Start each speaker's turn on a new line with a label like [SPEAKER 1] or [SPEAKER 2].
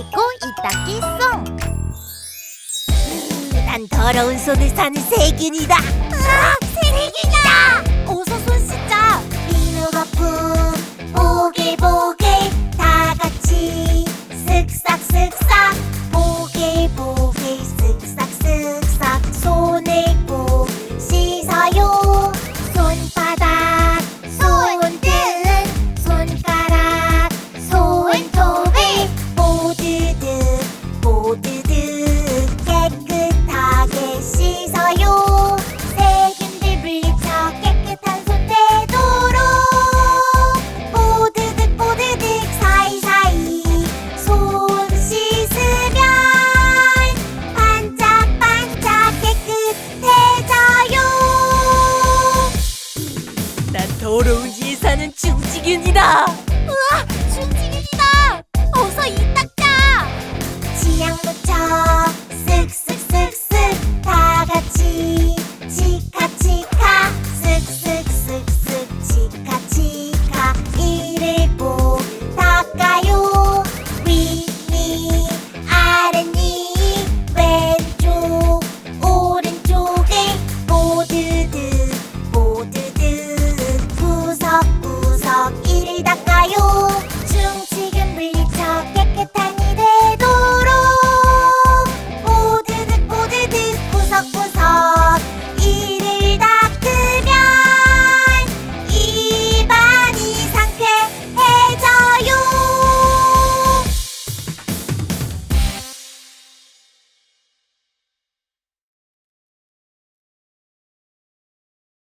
[SPEAKER 1] 씻고 이 닦기 송. 난 더러운 손을 사는 세균이다. 아, 세균이다. 어서 더러운 예사는 중지균이다. 으악!